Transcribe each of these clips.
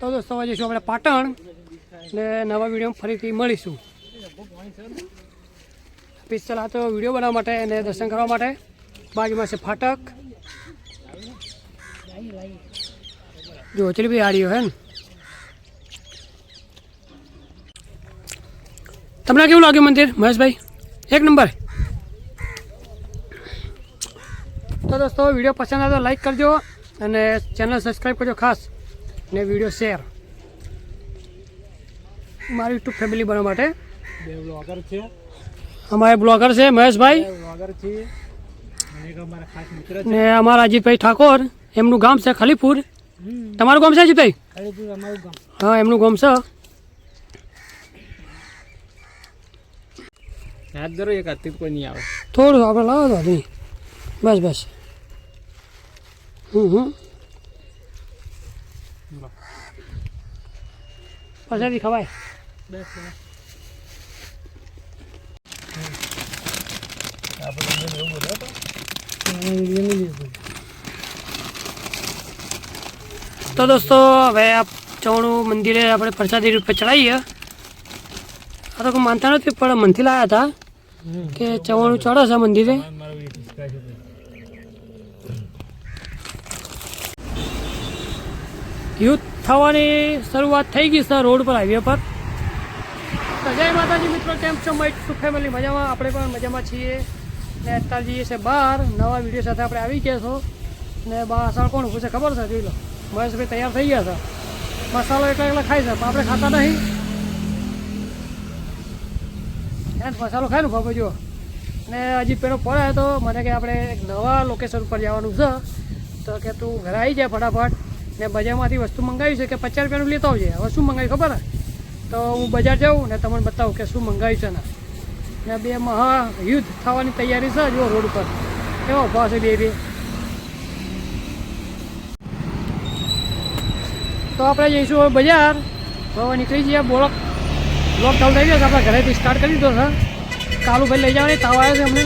તો દોસ્તો આજે જઈશું આપણે પાટણ ને નવા વિડીયોમાં ફરીથી મળીશું. પિસ્તલ આ તો વીડિયો બનાવવા માટે અને દર્શન કરવા માટે. બાજુમાં છે ફાટક. જો ચલી બી આડીઓ હે ને. તમને કેવું લાગ્યું મંદિર, મહેશભાઈ? એક નંબર. તો દોસ્તો, વીડિયો પસંદ આવે તો લાઈક કરજો અને ચેનલ સબસ્ક્રાઈબ કરજો ખાસ. ને વીડિયો શેર મારી યુટ્યુબ ફેમિલી બનવા માટે. બે બ્લોગર છે. અમારે બ્લોગર છે મહેશભાઈ. બ્લોગર છે. અને એક અમારા ખાસ મિત્ર છે. ને અમારા અજીતભાઈ ઠાકોર એમનું ગામ છે ખલીપુર. તમારું ગામ છે અજીતભાઈ? ખરીદું અમારું ગામ. હા એમનું ગામ છે. યાદ કરો એક હાથથી કોઈ નહીં આવે. થોડું આપણે લાવો તો બસ બસ. હમ હમ. પછીથી ખવાય. બસ તો દોસ્તો હવે આ ચવણું મંદિરે આપણે પ્રસાદી રૂપે ચડાવીએ આ તો કોઈ માનતા નથી પણ મનથી લાવ્યા હતા કે ચવાણું ચડે છે મંદિરે મારો વિશ્વાસ છે યુદ્ધ થવાની શરૂઆત થઈ ગઈ છે રોડ પર હાઈવે પર. જય માતાજી મિત્રો, કેમ છો? મારી ટુ ફેમિલી મજામાં? આપણે પણ મજામાં છીએ. ને અત્યારે જઈએ છે બહાર. નવા વીડિયો સાથે આપણે આવી ગયા છો. ને બાસળ કોણ પૂછે ખબર છે? જોઈ લો. મહેશભાઈ તૈયાર થઈ ગયા છે. મસાલો એકલા એકલા ખાય છે, પણ આપણે ખાતા નહીં. મસાલો ખાય ને બાબા જો ને હજી પેલો પડે તો મને કે આપણે એક નવા લોકેશન ઉપર જવાનું છે. તો કે તું ઘરે આવી જાય ફટાફટ. ને બજારમાંથી વસ્તુ મંગાવી છે કે પચાસ રૂપિયાનું લેતો આવજે. હવે શું મંગાવી ખબર તો હું બજાર જાઉં ને તમને બતાવું કે શું મંગાવ્યું છે ને. ને બે મહા યુદ્ધ થવાની તૈયારી છે જો રોડ ઉપર. કેવો ઊભા છે બે બે? તો આપણે જઈશું હવે બજાર. તો હવે નીકળી જઈએ બોલો. બ્લોક ચાલુ થઈ ગયો આપણે ઘરેથી સ્ટાર્ટ કરી દીધો છે. કાલુભાઈ લઈ જવાની, તાવ આવ્યો છે અમને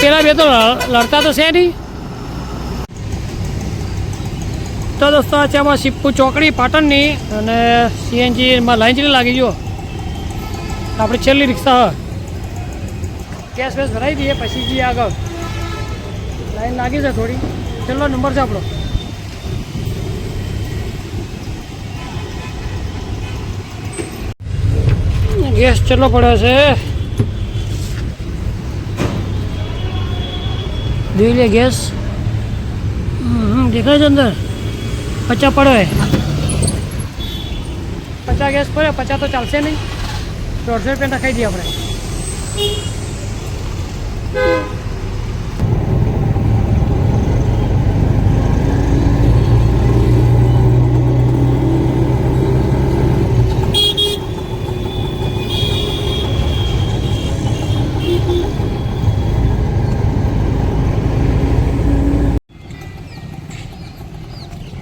પેલા બે તો લડતા તો છે નહીં. તો દોસ્તો આ છે આમાં સિપ્પુ ચોકડી, પાટણની અને સીએનજીમાં લાઈન જેટલી લાગી ગયો આપણી છેલ્લી રિક્ષા કેશ વેશ ભરાઈ દઈએ, પછી જઈએ આગળ. લાઈન લાગી છે થોડી. છેલ્લો નંબર છે આપણો. ગેસ છેલ્લો પડ્યો છે. જોઈ લે ગેસ. દેખાય છે અંદર? પચા પડે પચાસ ગેસ પડે પચાસ તો ચાલશે નહીં. દોઢસો રૂપિયા નખાઈ દઈએ આપણે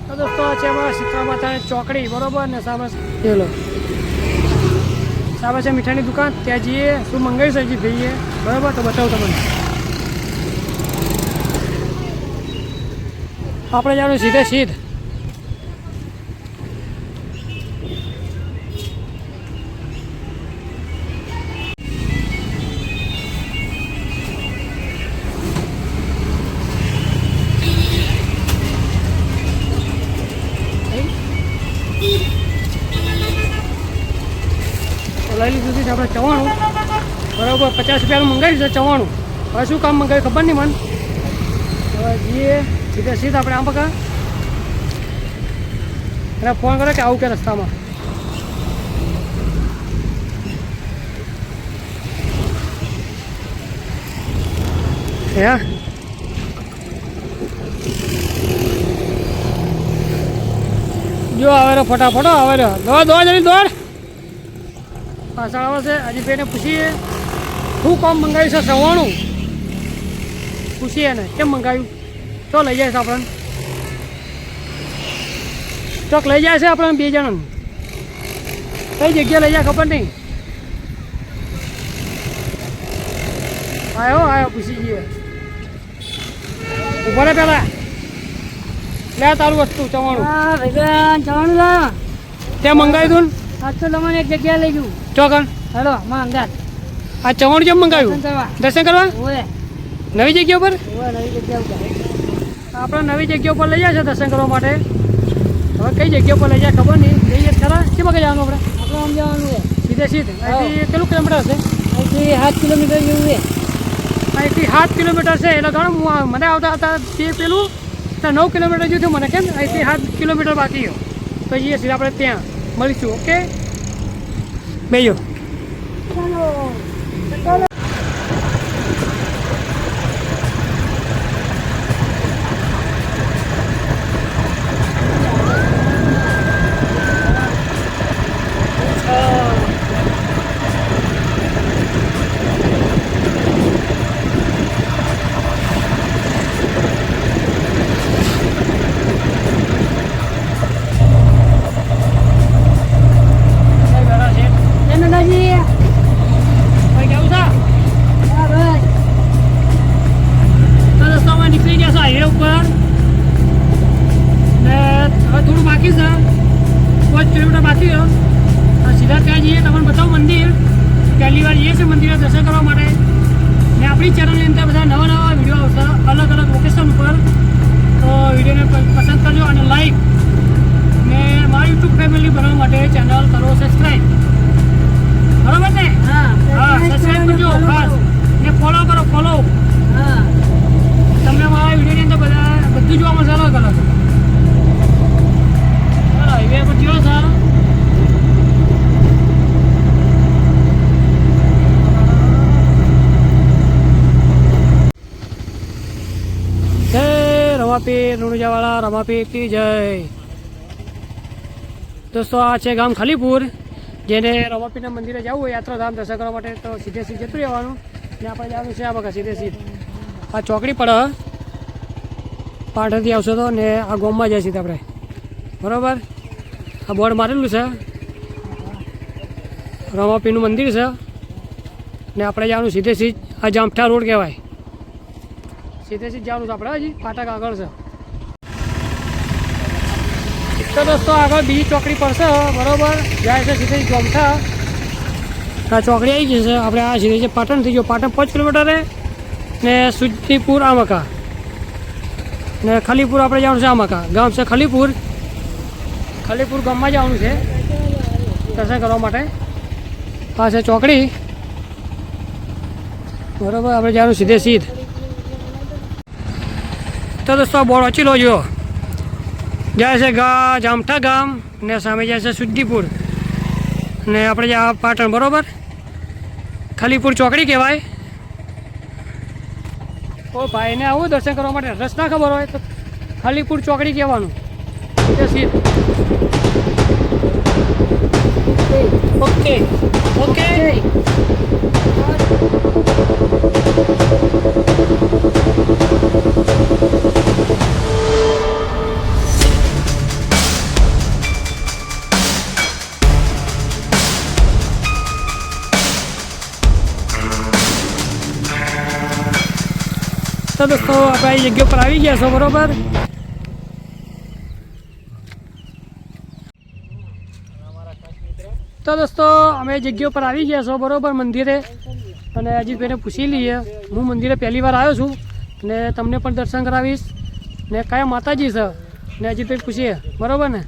તો દોસ્તો આ છે અમારા શીતળા માતાની ચોકડી બરોબર ને સામે ચલો સામે છે મીઠાઈની દુકાન ત્યાં જઈએ શું મંગાવી છે ભાઈએ બરાબર તો બતાવું તમને. આપણે જવાનું સીધે સીધ. છે આપણે ચવાણું. બરાબર, પચાસ રૂપિયાનું મંગાવ્યું છે ચવાણું. હવે શું કામ મંગાવ્યું ખબર નહીં મને? હવે જઈએ, સીધા સીધા આપણે આમ પકા. એને ફોન કરો કે આવું કે રસ્તામાં. હે? જો આવે ફટાફટ આવે દોડ દોડ, જલ્દી દોડ. પાછળ આવે છે. હજી પેને પૂછીએ શું કામ મંગાવ્યું છે? સવાણું? પૂછીએ ને કેમ મંગાવ્યું? ચો લઈ જાય છે આપણને. ચોક લઈ જાય છે આપણને બે જણાને. કઈ જગ્યા લઈ જાય ખબર નહીં. આવ્યો આવ્યો પૂછી જઈએ. ઊભા રે પેલા. લે તારું વસ્તુ ચવાણું. ચવાણું તે મંગાવ્યું તું તો તમને એક જગ્યાએ લઈ જવું. ચોકણ હેલો માં અંગાત. આ ચવાણું જેમ મંગાવ્યું? દર્શન કરવા. નવી જગ્યા પર નવી જગ્યા ઉપર. આપણે નવી જગ્યા ઉપર લઈ છે દર્શન કરવા માટે. હવે કઈ જગ્યા પર લઈ જાય ખબર નહીં. જઈએ ખરા? શી કે જવાનું આપણે? આપણે આમ જવાનું છે. સીધે સીધ. અહીંથી કેટલું કિલોમીટર હશે? અહીંથી સાત કિલોમીટર જેવું છે. અહીંથી સાત કિલોમીટર છે. એટલે ઘણું મને આવતા આવતા તે પેલું નવ કિલોમીટર જેવું થયું મને કેમ? અહીંથી સાત કિલોમીટર બાકી તો જઈએ સીધા આપણે ત્યાં. મળીશું ઓકે? બેજો એમ દાદાજી કેવું છે હા ભાઈ તો રસ્તામાં નીકળી ગયા છે હાઈવે ઉપર ને હવે થોડું બાકી છે પાંચ કિલોમીટર બાકી છે તો સીધા ત્યાં જઈએ તમને બતાવું મંદિર. પહેલી વાર જઈએ છીએ મંદિરે દર્શન કરવા માટે. ને આપણી ચેનલની અંદર બધા નવા નવા વીડિયો આવશે અલગ અલગ લોકેશન ઉપર. તો વિડીયોને પસંદ કરજો અને લાઈક ને મારી યુટ્યુબ ફેમિલી બનાવવા માટે ચેનલ કરો સબસ્ક્રાઈબ બરાબર ને? હા હા સબસ્ક્રાઈબ કરજો ખાસ. ને ફોલો કરો ફોલો હા. તમને મારા વિડીયોની અંદર બધા બધું જોવા મળશે અલગ અલગ ચાલો હાઈવે પર જોયો સર જય રમાપીર રુણજાવાળા રમાપી, કી જય. દોસ્તો, આ છે ગામ ખાલીપુર, જેને રમાપીના મંદિરે જવું હોય, યાત્રાધામ, દર્શન કરવા માટે તો સીધે સીધ જતું રહેવાનું. ને આપણે જવાનું છે આ બગા સીધે સીધ. આ ચોકડી પડે પાટણથી આવશો તો ને આ ગોમમાં જાય સીધા આપણે. બરાબર? આ બોર્ડ મારેલું છે. રમાપીનું મંદિર છે. ને આપણે જવાનું સીધે સીધ. આ જામઠા રોડ કહેવાય. સીધે સીધ જવાનું છે આપણે, હજી ફાટક આગળ છે. તો દોસ્તો, આગળ બીજી ચોકડી પડશે બરોબર? જાય છે સીધે ગમતા આ ચોકડી આવી જશે આપણે આ સીધે છે પાટણ થઈ ગયો પાટણ પાંચ કિલોમીટર ને સુજનીપુર આમકા. ને ખલીપુર આપણે જવાનું છે આમકા. ગામ છે ખલીપુર. ખલીપુર ગામમાં જવાનું છે, દર્શન કરવા માટે. આ છે ચોકડી. બરાબર, આપણે જવાનું સીધે સીધ. તો દોસ્તો બોર્ડ વાંચી લો જો જાય છે ગા જામઠા ગામ ને સામે જાય છે સુદ્ધિપુર. ને આપણે આ પાટણ બરોબર? ખલીપુર ચોકડી કહેવાય. ઓ ભાઈને આવું દર્શન કરવા માટે રસ્તા ખબર હોય તો ખલીપુર ચોકડી કહેવાનું. ઓકે. ઓકે. દોસ્તો આપણે આ જગ્યા પર આવી ગયા છો બરોબર? તો દોસ્તો અમે જગ્યા પર આવી ગયા છો બરોબર મંદિરે. અને અજીતભાઈને પૂછી લઈએ. હું મંદિરે પહેલી વાર આવ્યો છું ને તમને પણ દર્શન કરાવીશ. ને કયા માતાજી છે? ને અજીતભાઈ પૂછીએ બરોબર ને?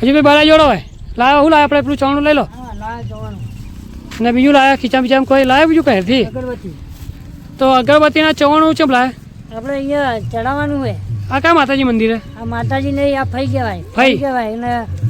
અજીતભાઈ બારા જોડો હોય. લાવ્યો હું લાવ્યા આપણે પેલું ચવાણું લઈ લો. ના બીજું લાવ્યા ખીચા બીચા કોઈ લાવ્યા બીજું કહેથી તો અગરબત્તીના ચવાણું છે લાવે આપણે અહીંયા ચડાવવાનું હોય. આ કયા માતાજી મંદિરે? આ માતાજી નહીં આ ફઈ કહેવાય. ફઈ. કહેવાય. એટલે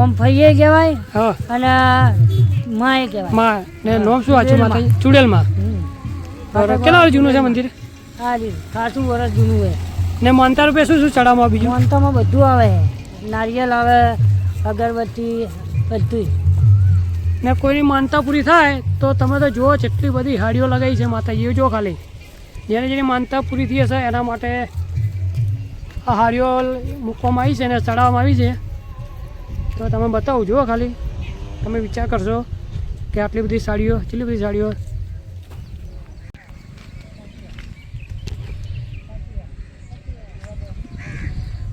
ઓમ ફઈએ કહેવાય હા. અને માએ કહેવાય. માં ને નોમ શું આછું માતાજી? ચુડેલમાં. હમ. બરાબર. કેટલા વર્ષ જૂનું છે મંદિર? હા જી. ખાસું વર્ષ જૂનું છે. ને માનતા રૂપે શું શું ચડાવવામાં બીજું? મોનતામાં બધું આવે. નારિયેલ આવે અગરબત્તી બધું ને કોઈની માનતા પૂરી થાય તો તમે તો જુઓ જેટલી બધી હાડીઓ લગાવી છે માતાજીઓ જો ખાલી. જેને જેની માનતા પૂરી થઈ હશે એના માટે આ હાડીઓ મૂકવામાં આવી છે ને ચડાવવામાં આવી છે. તો તમે બતાવો જુઓ ખાલી. તમે વિચાર કરશો કે આટલી બધી સાડીઓ કેટલી બધી સાડીઓ.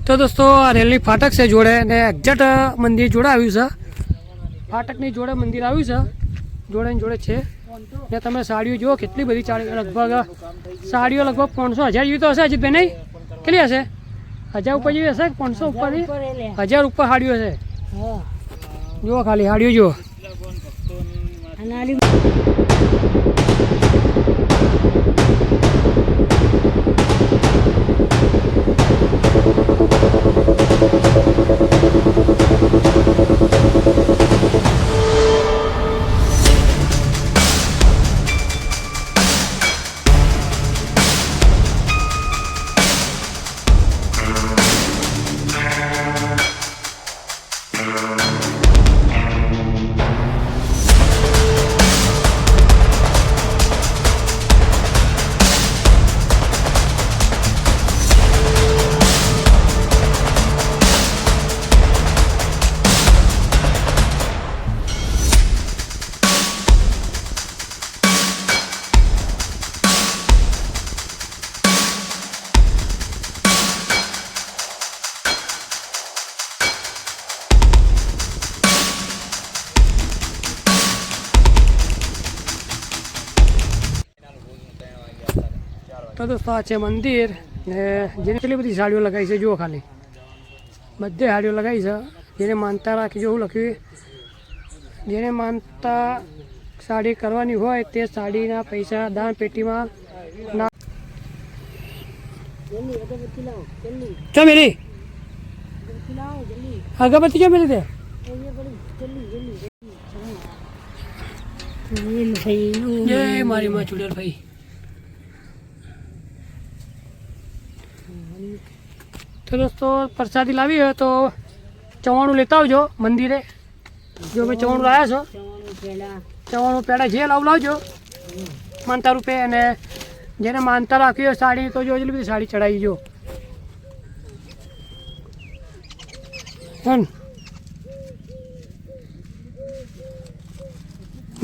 તો દોસ્તો આ રેલની ફાટક છે જોડે ને એક્ઝેક્ટ મંદિર જોડે આવ્યું છે. ફાટકની જોડે મંદિર આવ્યું છે. જોડે ને જોડે છે. ને તમે સાડીઓ જુઓ કેટલી બધી ચાલી લગભગ સાડીઓ લગભગ પાંચસો હજાર જેવી તો હશે અજીતભાઈ નહીં? કેટલી હશે? હજાર ઉપર જેવી હશે પાંચસો ઉપર હજાર ઉપર સાડીઓ છે હા જુઓ ખાલી હાડ્યું જુઓ. અને Música તો છે મંદિર ને જેને કેટલી બધી સાડીઓ લગાવી છે, જુઓ ખાલી. બધે સાડીઓ લગાવી છે. જેને માનતા રાખી, જો હું લખ્યું જેને માનતા સાડી કરવાની હોય, તે સાડીના પૈસા દાન પેટીમાં ના મેરી અગરબત્તી ચો મેરી ભાઈનું જય મારી માં ચુડેલ ભાઈ. તો દોસ્તો પ્રસાદી લાવી હોય તો ચવાણું લેતા આવજો મંદિરે. જો મેં ચવાણું લાવ્યા છો ચવાણું પેડા જે લાવ લાવજો માનતા રૂપે અને જેને માનતા રાખી હોય સાડી તો જો એટલી બધી સાડી ચડાવી જો.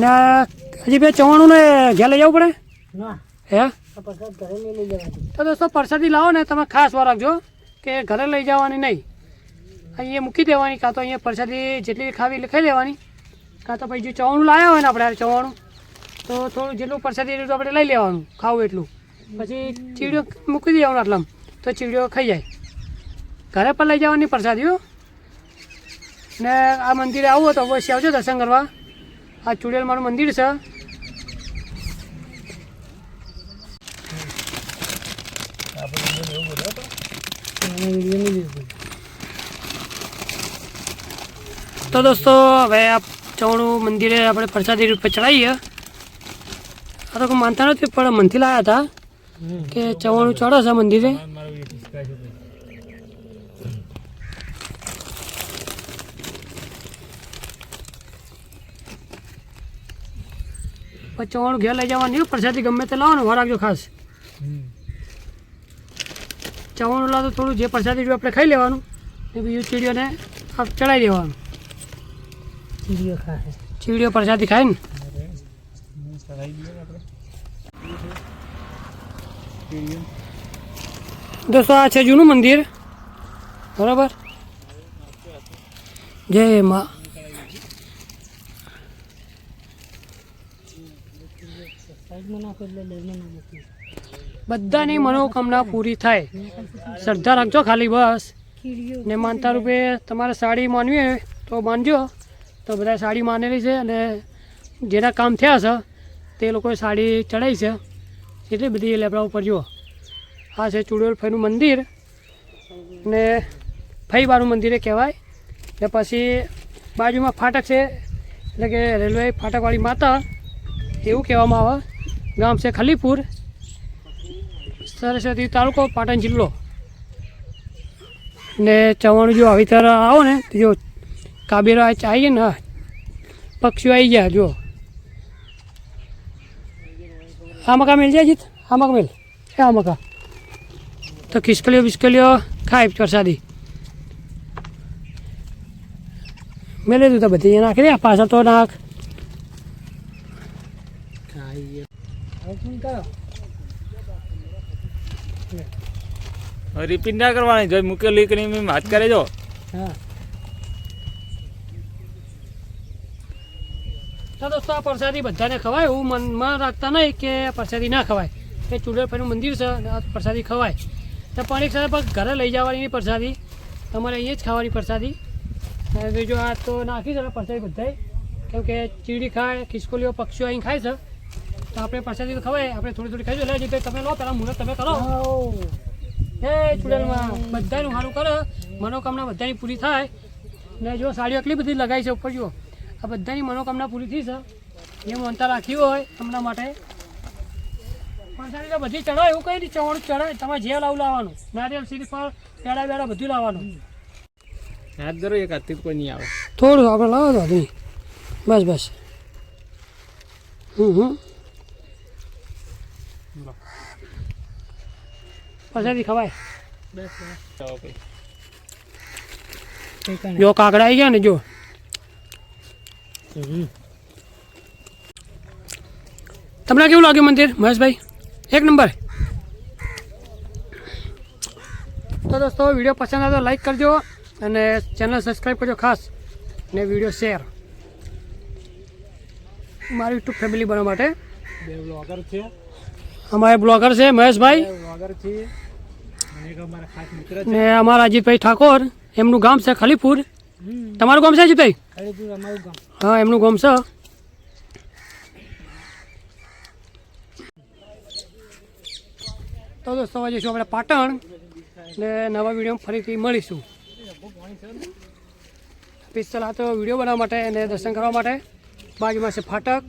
ને હજી બે ચવાણું ને ઘેર લઈ જવું પડે? હે? તો દોસ્તો, પ્રસાદી લાવો ને, તમે ખાસ વાર રાખજો, કે ઘરે લઈ જવાની નહીં. અહીંયા મૂકી દેવાની, કાં તો અહીંયા પ્રસાદી જેટલી ખાવી એટલે ખાઈ લેવાની. કાં તો પછી જો ચવાણું લાવ્યા હોય ને આપણે ચવાણું, તો થોડું જેટલું પ્રસાદી એટલું આપણે લઈ લેવાનું, ખાવું એટલું. પછી ચીડીઓ મૂકી દેવાનું આટલામાં, તો ચીડીઓ ખાઈ જાય. ઘરે પણ લઈ જવાની પ્રસાદીઓ ને આ મંદિરે આવો તો અવશ્ય આવજો દર્શન કરવા. આ ચુડેલમાનું મંદિર છે. તો દોસ્તો, હવે આ ચવણું મંદિરે આપણે પ્રસાદી રૂપે ચડાવીએ આ તો માનતા નથી, પણ મનથી લાવ્યા હતા કે ચવાણું ચડે છે મંદિરે. ચવાણું ઘેર લઈ જવાની પ્રસાદી ગમે તે લાવો ને વાર રાખજો ખાસ. ચવાણું લાદો થોડું જે પ્રસાદી જોઈએ આપણે ખાઈ લેવાનું. ને બીજું ચીડીઓને ચડાવી દેવાનું ચીડીઓ ખાય ચીડીઓ પ્રસાદી ખાય ને. દોસ્તો આ છે જૂનું મંદિર. બરાબર? જય મા. સાઈડમાં નાખો એટલે ના મૂકી બધાની મનોકામના પૂરી થાય. શ્રદ્ધા રાખજો ખાલી બસ. ને માનતા રૂપે તમારે સાડી માનવી હોય તો માનજો. તો બધા સાડી માનેલી છે અને જેના કામ થયા છે, તે લોકોએ સાડી ચડાવી છે. એટલી બધી લેબડા ઉપર જુઓ. આ છે ચુડેલ ફઈનું મંદિર. ને ફઈબાનું મંદિરે કહેવાય. ને પછી બાજુમાં ફાટક છે, એટલે કે રેલવે ફાટકવાળી માતા, એવું કહેવામાં આવે. ગામ છે ખલીપુર. સરસ્વતી તાલુકો પાટણ જિલ્લો. ને ચવાણું જો આવી તર આવો ને તો જો કાબેરા આવીએ ને હા, પક્ષીઓ આવી ગયા જો. આ મકા મેલ જાય જીત? આ મકા મેલ? એ આ મકા. તો ખિસકલીઓ બિસ્કલીઓ ખાય વરસાદી મેલે તું તો બધી નાખી દે આ પાછળ તો નાખ. રિપીટ ના કરવાની. જો મૂકેલી કરીને મેં વાત કરે જો. હા. તો દોસ્તો આ પ્રસાદી બધાને ખવાય? એવું મનમાં રાખતા નહીં કે પ્રસાદી ના ખવાય. એ ચુડેલભાઈનું મંદિર છે આ પ્રસાદી ખવાય. તો પણ એક સાથે પણ ઘરે લઈ જવાની પ્રસાદી. તમારે અહીંયા જ ખાવાની પ્રસાદી. બીજો આ તો નાખી છે પ્રસાદી બધાએ કેમ કે ચીડી ખાય ખિસકોલીઓ પક્ષીઓ અહીં ખાય છે. તો આપણે પ્રસાદી તો ખવાય આપણે થોડી થોડી ખાઈ લે તમે લો પહેલાં મુહૂર્ત તમે કરો. હે ચુડેલમાં બધાનું સારું કરે. મનોકામના બધાની પૂરી થાય. ને જો સાડીઓ એટલી બધી લગાવી છે ઉપર જુઓ. આ બધાની મનોકામના પૂરી થઈ છે. જે માનતા રાખી હોય એમના માટે. પણ તો બધી ચડાય એવું કંઈ નહીં ચવાણું ચડાય તમારે જે લાવું લાવવાનું. નારિયેલ શ્રીફળ પેડા બેડા બધું લાવવાનું. હાથ ધરો એક હાથથી કોઈ નહીં આવે. થોડું આપણે લાવો તો બસ બસ. હમ હમ. પ્રસાદી ખવાય. જો કાકડા આવી ગયા ને જો. તમને કેવું લાગ્યું મંદિર? મહેશભાઈ એક નંબર. તો દોસ્તો વીડિયો પસંદ આવે તો લાઈક કરજો અને ચેનલ સબસ્ક્રાઈબ કરજો ખાસ. અને વીડિયો શેર. મારી યુટ્યુબ ફેમિલી બનવા માટે. બે બ્લોગર છે. અમારે બ્લોગર છે મહેશભાઈ. બ્લોગર છે. ને અમારા અજીતભાઈ ઠાકોર એમનું ગામ છે ખલીપુર. તમારું ગામ છે અજીતભાઈ? હા એમનું ગામ છે. તો દોસ્તો હવે જઈશું આપણે પાટણ. ને નવા વીડિયો ફરીથી મળીશું. પિસ્તલ આ તો વીડિયો બનાવવા માટે અને દર્શન કરવા માટે. બાજુમાં છે ફાટક.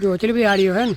જો ચલી બધી હાડીઓ હે ને.